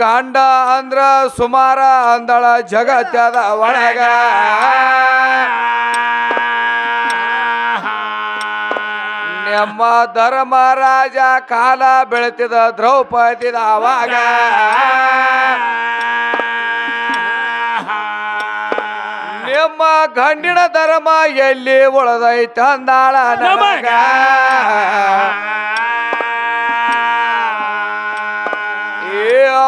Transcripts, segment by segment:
ಗಂಡ ಅಂದ್ರ ಸುಮಾರ ಅಂದಳ ಜಗತ್ತದ ಒಳಗ. ನಮ್ಮ ಧರ್ಮರಾಜ ಕಾಲ ಬೆಳೆತಿದ ದ್ರೌಪದಿದ ಅವಾಗ. ನಿಮ್ಮ ಗಂಡಿನ ಧರ್ಮ ಎಲ್ಲಿ ಉಳದೈತಂದಾಳ ನಮಗ.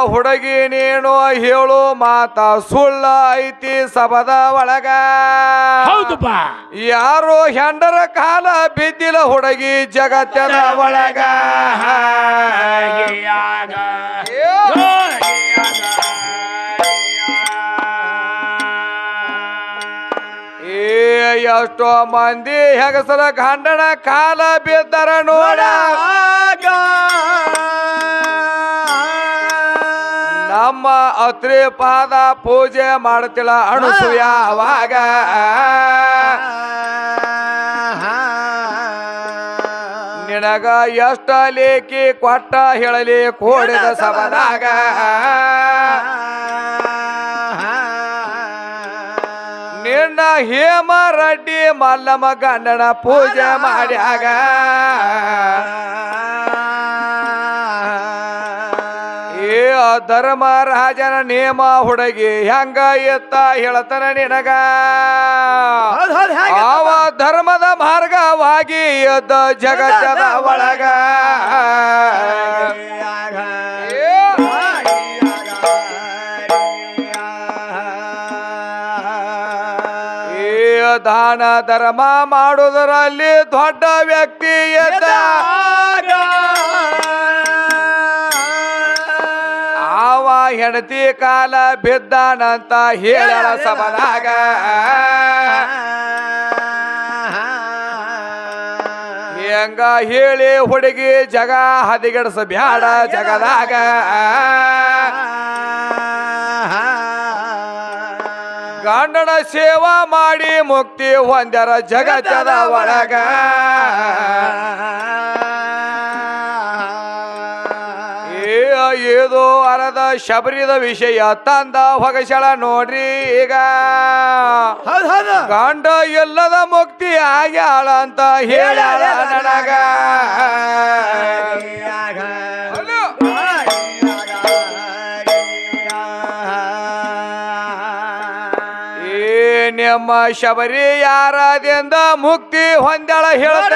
ಏ ಹುಡುಗಿ ನೀನು ಹೇಳು ಮಾತ ಸುಳ್ಳ ಐತಿ ಸಬದ ಒಳಗ. ಹೌದಪ್ಪ ಯಾರು ಹೆಂಡರ ಕಾಲ ಬಿದ್ದಿಲ್ಲ ಹುಡುಗಿ ಜಗತ್ತದ ಒಳಗ. ಏ ಎಷ್ಟೋ ಮಂದಿ ಹೆಗಸರ ಗಂಡನ ಕಾಲ ಬಿದ್ದರ ನೋಡ. ನಮ್ಮ ಅತ್ರಿ ಪಾದ ಪೂಜೆ ಮಾಡ್ತಿಲ್ಲ ಅಣಸುಯ ಅವಾಗ. ನಿನಗ ಎಷ್ಟ ಲೇಖಿ ಕೊಟ್ಟ ಹೇಳಲಿ ಕೋಡಿದ ಸಬದಾಗ ನಿನ್ನ ಹೇಮ ರೆಡ್ಡಿ ಮಲ್ಲಮ್ಮ ಗಂಡನ ಪೂಜೆ ಮಾಡ್ಯಾಗ. ಏ ಧರ್ಮರಾಜನ ನೇಮ ಹುಡುಗಿ ಹೆಂಗ ಎತ್ತ ಹೇಳ್ತಾನ ನಿನಗ. ಅವ ಧರ್ಮದ ಮಾರ್ಗವಾಗಿ ಎದ್ದ ಜಗತ್ತದ ಒಳಗ. ದಾನ ಧರ್ಮ ಮಾಡುವುದರಲ್ಲಿ ದೊಡ್ಡ ವ್ಯಕ್ತಿ ಎದ್ದ. ಹೆಂಡತಿ ಕಾಲ ಬಿದ್ದಾನಂತ ಹೇಳ ಸಬದಾಗ ಹೆಂಗ ಹೇಳಿ ಹುಡುಗಿ ಜಗ ಹದಿಗೆಡಸ ಬ್ಯಾಡ ಜಗದಾಗ. ಗಂಡನ ಸೇವಾ ಮಾಡಿ ಮುಕ್ತಿ ಹೊಂದರ ಜಗತ್ತದ ಒಳಗ. ಏದು ಅರದ ಶಬರಿದ ವಿಷಯ ತಂದ ಹೊಗಸಳ ನೋಡ್ರಿ ಈಗ. ಗಂಡ ಎಲ್ಲದ ಮುಕ್ತಿ ಆಗ್ಯಾಳ ಅಂತ ಹೇಳ್ಯಾಳ ನನಗ. ನಿಮ್ಮ ಶಬರಿ ಯಾರದಿಂದ ಮುಕ್ತಿ ಹೊಂದಳ ಹೇಳ್ತ.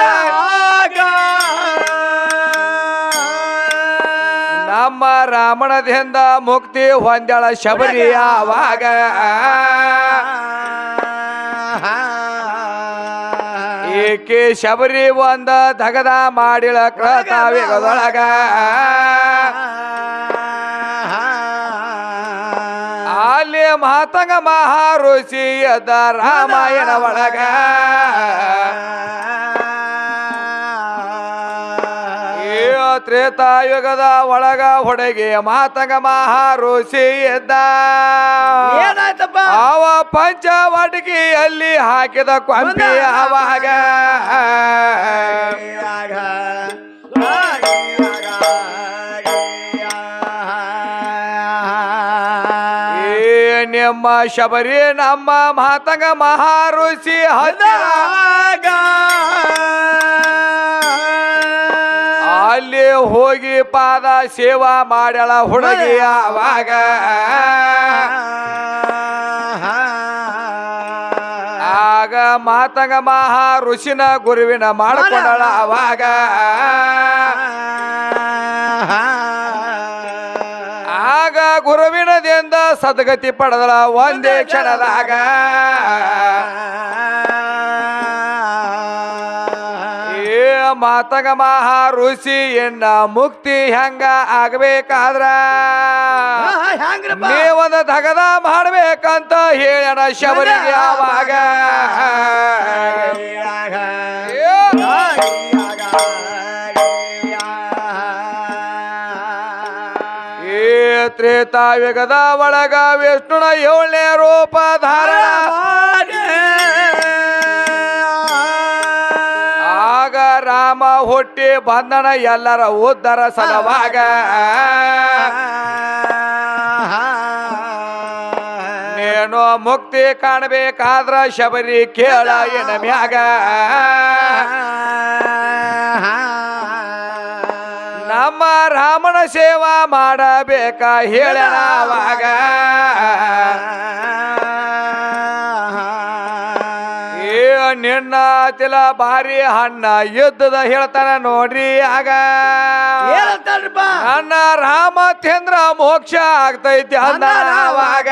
ನಮ್ಮ ರಾಮಣದಿಂದ ಮುಕ್ತಿ ಹೊಂದಳ ಶಬರಿ ಆವಾಗ ಏಕೆ ಶಬರಿ ಒಂದ ದಗದ ಮಾಡಿಳ ಕಳತಾವಿಗದೊಳಗ ಅಲ್ಲಿ ಮಾತಂಗ ಮಹಾರುಷಿ ಎದ್ದ ರಾಮಾಯಣ ಒಳಗ. ತ್ರೇತಾಯುಗದ ಒಳಗ ಹೊಡೆಗೆ ಮಾತಂಗ ಮಹಾರುಷಿ ಎದ್ದ ಏನಾಯ್ತಪ್ಪ? ಅವ ಪಂಚವಾಟಿಕೆಯಲ್ಲಿ ಹಾಕಿದ ಕೊಂಬಿ ಅವಾಗ ನಿಮ್ಮ ಶಬರಿ ನಮ್ಮ ಮಾತಂಗ ಮಹಾರುಷಿ ಹತ್ತಿರ ಹೋಗಿ ಪಾದ ಸೇವಾ ಮಾಡ್ಯಾಳ ಹುಡುಗಿ ಆವಾಗ. ಆಗ ಮಾತಂಗ ಮಹಾ ಋಷಿನ ಗುರುವಿನ ಮಾಡ್ಕೊಂಡಳ ಅವಾಗ ಆಗ ಗುರುವಿನದಿಂದ ಸದ್ಗತಿ ಪಡೆದಳ ಒಂದೇ ಕ್ಷಣದಾಗ. ಮಾತಂಗ ಮಹಾ ಋಷಿ ಎನ್ನ ಮುಕ್ತಿ ಹೆಂಗ ಆಗ್ಬೇಕಾದ್ರ ಹೆಂಗ್ರಪ್ಪ ತಗದ ಮಾಡ್ಬೇಕಂತ ಹೇಳಣ ಶಬರಿಗೆ ಯಾವಾಗ ತ್ರೇತಾಯುಗದ ಒಳಗ ವಿಷ್ಣುನ ಏಳನೇ ರೂಪ ಧಾರಣ ರಾಮ ಹೊಟ್ಟಿ ಬಂದನ ಎಲ್ಲರ ಉದ್ದರ ಸಲವಾಗ. ನೀನು ಮುಕ್ತಿ ಕಾಣಬೇಕಾದ್ರ ಶಬರಿ ಕೇಳ ಎನ ಮ್ಯಾಗ. ನಮ್ಮ ರಾಮನ ಸೇವಾ ಮಾಡಬೇಕ ಹೇಳ ನಿನ್ನ ತಿಲ ಭಾರಿ ಹಣ್ಣ ಯುದ್ಧದ ಹೇಳ್ತಾನೆ ನೋಡ್ರಿ ಆಗ. ಅಣ್ಣ ರಾಮ ರಾಮಚಂದ್ರ ಮೋಕ್ಷ ಆಗ್ತೈತಿ ಅವಾಗ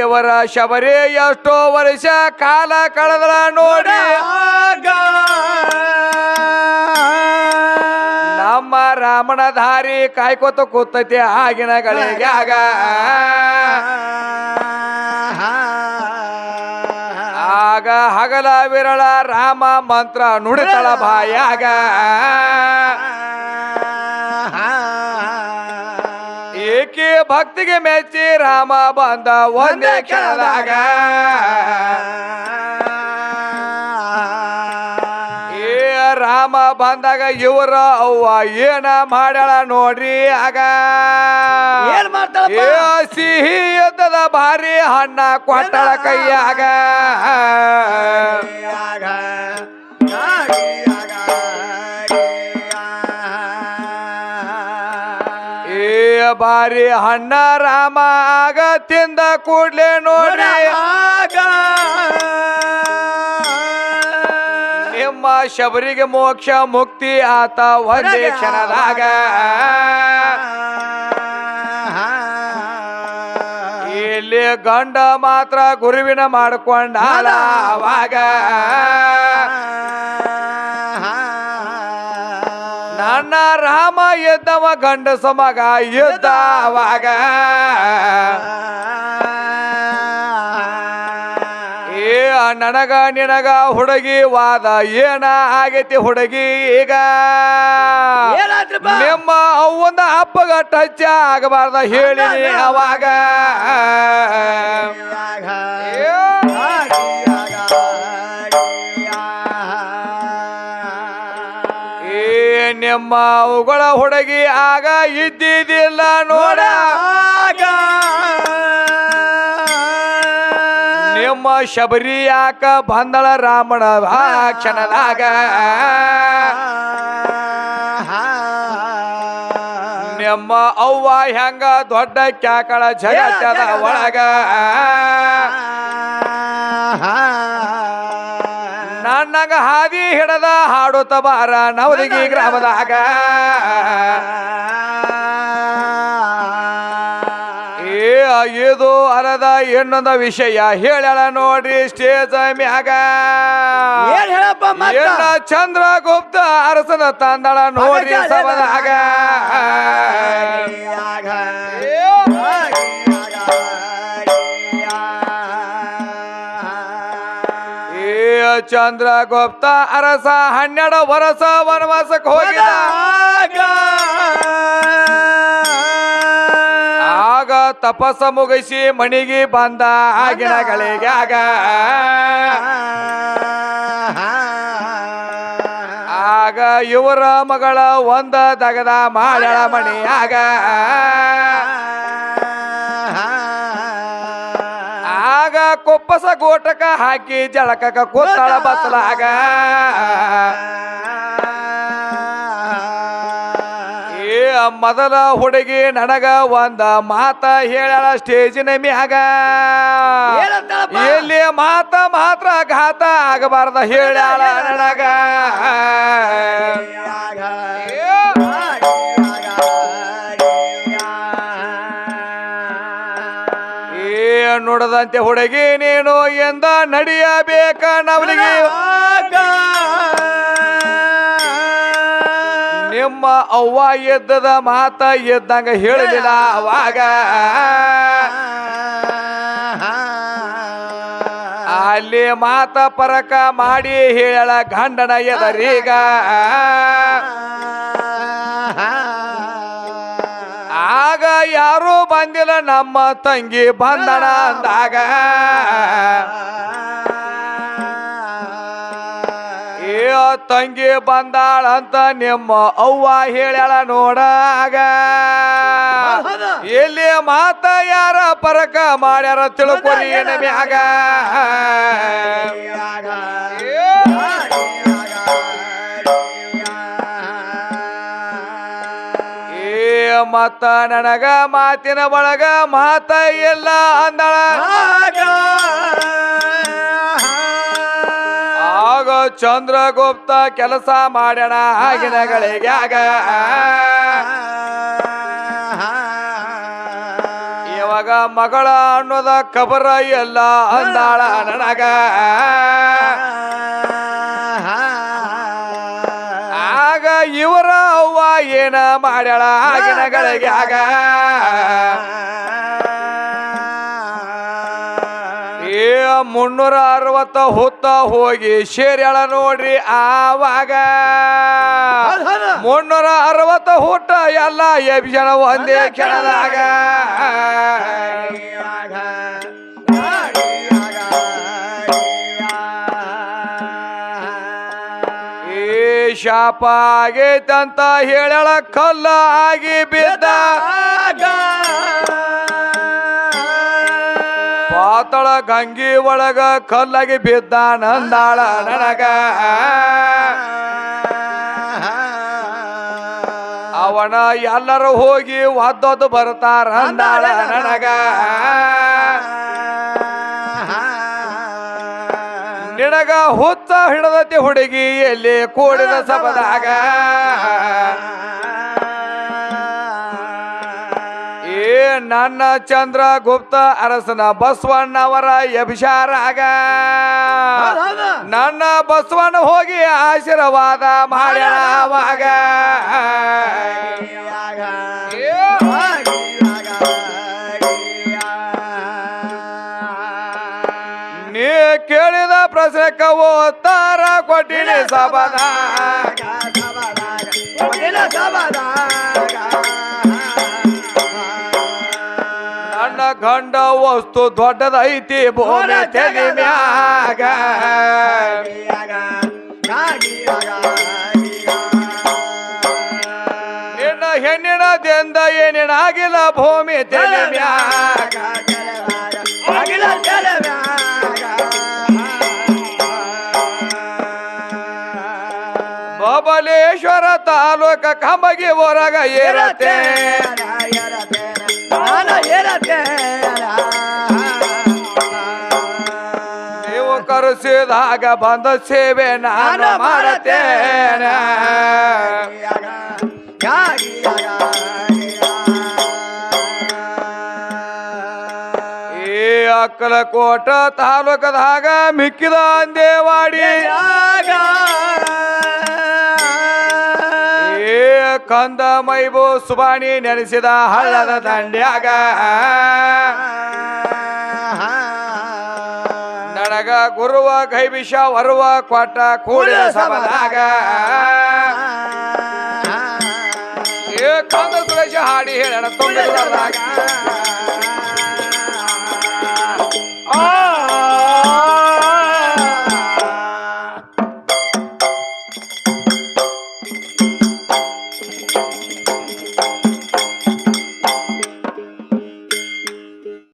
ಇವರ ಶಬರಿ ಎಷ್ಟೋ ವರ್ಷ ಕಾಲ ಕಳೆದ್ರ ನೋಡಿ ನಮ್ಮ ರಾಮನ ದಾರಿ ಕಾಯ್ಕೋತ ಕೂತೈತಿ ಆಗಿನ ಗಳಿಗೆ ಆಗ. ಆಗ ಹಗಲ ವಿರಳ ರಾಮ ಮಂತ್ರ ನುಡಿತಳ ಬಾಯಾಗ ಏಕೆ ಭಕ್ತಿಗೆ ಮೆಚ್ಚಿ ರಾಮ ಬಂದ ಒಂದೇ ಕ್ಷಣದಾಗ ರಾಮ ಬಂದಾಗ ಇವರ ಅವ್ವ ಏನ ಮಾಡ್ಯಾಳ ನೋಡ್ರಿ ಆಗ? ಏನ್? ಏ ಸಿಹಿ ಎದ್ದದ ಭಾರಿ ಹಣ್ಣ ಕೊಟ್ಟಳ ಕೈಯಾಗ. ಏ ಬಾರಿ ಹಣ್ಣ ರಾಮ ಆಗ ತಿಂದ ಕೂಡ್ಲೆ ನೋಡ್ರಿ. ನಿಮ್ಮ ಶಬರಿಗೆ ಮೋಕ್ಷ ಮುಕ್ತಿ ಆತ ಒಂದೇ ಕ್ಷಣದಾಗ ಇಲ್ಲಿ ಗಂಡ ಮಾತ್ರ ಗುರುವಿನ ಮಾಡ್ಕೊಂಡ ಅವಾಗ ನನ್ನ ರಾಮ ಎದ್ದವ ಗಂಡಸ ಮಗ ಎದ್ದ ನನಗ ನಿನಗ ಹುಡುಗಿ ವಾದ ಏನ ಆಗೈತಿ ಹುಡುಗಿ ಈಗ? ನಿಮ್ಮ ಅವ್ವಂದ ಅಪ್ಪಗ ಟಚ್ ಆಗಬಾರ್ದ ಹೇಳಿ ಅವಾಗ. ಏ ನಿಮ್ಮ ಅವುಗಳ ಹುಡುಗಿ ಆಗ ಇದ್ದಿದ್ದಿಲ್ಲ ನೋಡ. ಶಬರಿ ಯಾಕ ಬಂದಳ ರಾಮಣ ಭಾಕ್ಷಣದಾಗ ಕ್ಷಣದಾಗ ನಿಮ್ಮ ಅವ್ವ ಹೆಂಗ ದೊಡ್ಡ ಕ್ಯಾಕಳ ಜಗತ್ತದ ಒಳಗ? ನನ್ನಗ ಹಾದಿ ಹಿಡದ ಹಾಡುತ್ತ ಬಾರ ನವದಗಿ ಗ್ರಾಮದಾಗ. ಇದು ಅರದ ಇನ್ನೊಂದ ವಿಷಯ. ಹೇಳ ನೋಡ್ರಿ ಸ್ಟೇಜ್ ಮ್ಯಾಗ. ಏನ್ ಹೇಳಪ್ಪ ಮತ್ತ? ಎನ್ನ ಚಂದ್ರಗುಪ್ತ ಅರಸನ ತಂದಳ ನೋಡ್ರಿ ಸಭದಾಗ. ಏ ಚಂದ್ರಗುಪ್ತ ಅರಸ ಹನ್ನೆರಡು ವರ್ಷ ವನವಾಸಕ್ಕೆ ಹೋಗಿದ ಆಗ ತಪಸ್ಸ ಮುಗಿಸಿ ಮಣಿಗೆ ಬಂದ ಆಗಿನ ಗಳಿಗಾಗ ಆಗ. ಆಗ ಇವರ ಮಗಳ ಒಂದ ದಗದ ಮಾಡಳ ಮಣಿಯಾಗ ಆಗ. ಕೊಪ್ಪಸ ಗೋಟಕ ಹಾಕಿ ಜಳಕಕ ಕೂತಳ ಬತ್ತಲಾಗ ಮೊದಲ ಹುಡುಗಿ ನನಗ ಒಂದ ಮಾತ ಹೇಳ ಸ್ಟೇಜಿನ ಮ್ಯಾಗ? ಎಲ್ಲಿ ಮಾತ ಮಾತ್ರ ಘಾತ ಆಗಬಾರ್ದ ಹೇಳ ನನಗ. ನೋಡದಂತೆ ನುಡದಂತೆ ಹುಡುಗಿ ನೀನು ಎಂದ ನಡಿಯಬೇಕ ನವಲಿಗೆ. ನಿಮ್ಮ ಅವ್ವ ಎದ್ದದ ಮಾತ ಎದ್ದಂಗ ಹೇಳಲಿಲ್ಲ ಅವಾಗ. ಅಲ್ಲಿ ಮಾತ ಪರಕ ಮಾಡಿ ಹೇಳ ಗಂಡನ ಎದರೀಗ. ಆಗ ಯಾರು ಬಂದಿಲ್ಲ ನಮ್ಮ ತಂಗಿ ಬಂದಣ ಅಂದಾಗ. ಏ ತಂಗಿ ಬಂದಾಳ ಅಂತ ನಿಮ್ಮ ಅವ್ವ ಹೇಳ್ಯಾಳ ನೋಡಾಗ. ಎಲ್ಲಿ ಮಾತ ಯಾರ ಪರಕ ಮಾಡ್ಯಾರ ತಿಳ್ಕೊರಿ ಏನಾಗ ಮ್ಯಾಗ. ಏ ಮತ್ತ ನನಗ ಮಾತಿನ ಒಳಗ ಮಾತ ಎಲ್ಲ ಅಂದಳ. ಚಂದ್ರಗುಪ್ತ ಕೆಲಸ ಮಾಡೋಣ ಆಗಿನಗಳಿಗೆ ಆಗ. ಇವಾಗ ಮಗಳ ಅನ್ನೋದ ಕಬರ ಎಲ್ಲ ಅಂದಾಳ ನನಗ. ಆಗ ಇವರ ಅವ್ವ ಏನ ಮಾಡ್ಯಾಳ ಆಗಿನಗಳಿಗೆ ಮುನ್ನೂರ ಅರವತ್ತ ಹೊತ್ತ ಹೋಗಿ ಶೇರ್ಯಾಳ ನೋಡ್ರಿ ಆವಾಗ. ಮುನ್ನೂರ ಅರವತ್ತ ಹುಟ್ಟ ಎಲ್ಲ ಎಬ್ಜನ ಒಂದೇ ಕೆಳದಾಗ ಏ ಶಾಪ ಆಗೈತಂತ ಹೇಳ ಕಲ್ಲ ಆಗಿ ಬಿದ್ದ. ಪಾತಳ ಗಂಗಿ ಒಳಗ ಕಲ್ಲಾಗಿ ಬಿದ್ದ ನಂದಾಳ ನನಗ. ಅವನ ಎಲ್ಲರೂ ಹೋಗಿ ಒದ್ದೊದ್ದು ಬರ್ತಾರ ಅಂದಾಳ ನನಗ. ನಿನಗ ಹುತ್ತ ಹಿಡದತಿ ಹುಡುಗಿ ಎಲ್ಲಿ ಕೂಡಿದ ಸಬದಾಗ ನನ್ನ ಚಂದ್ರ ಗುಪ್ತ ಅರಸನ ಬಸವಣ್ಣವರ ಅಭಿಷಾರಾಗ ನನ್ನ ಬಸವಣ್ಣ ಹೋಗಿ ಆಶೀರ್ವಾದ ಮಾಡ್ಯಾವಾಗ ನೀ ಕೇಳಿದ ಪ್ರಶ್ನೆಕ್ಕ ಉತ್ತರ ಕೊಟ್ಟಿನಿ ಸಬದ ನನ್ನ ಗಂಡ ವಸ್ತು ದೊಡ್ಡದೈತಿ ಭೂಮಿ ತೆಲಿ ಮ್ಯಾಗ. ಹೆಣ್ಣ ಹೆಣ್ಣಿನ ದಿಂದ ಏನೇನಾಗಿಲ್ಲ ಭೂಮಿ ತೆಲಿ ಮ್ಯಾಗ. ಬಬಲೇಶ್ವರ ತಾಲೂಕ ಕಂಬಗಿ ಹೊರಗ ಇರತ್ತೆ ನೀವು ಕರೆಸಿದಾಗ ಬಂದ ಸೇವೆ ನಾನು ಮಾಡತ್ತೇನೆ. ಈ ಅಕ್ಕಲಕೋಟ ತಾಲೂಕದಾಗ ಮಿಕ್ಕಿದ ಅಂದೇವಾಡಿ. ಕಂದ ಮೈಬು ಸುಬಾಣಿ ನೆನೆಸಿದ ಹಳ್ಳದ ದಂಡ್ಯಾಗ. ನನಗ ಗುರುವ ಕೈಬಿಷ ವರುವ ಕೊಟ್ಟ ಕೂಡಿದ ಸಮದಾಗ ಏ ಕಂದ ಸುರೇಶ ಹಾಡಿ ಹೇಳಣ ತುಂಬಿದ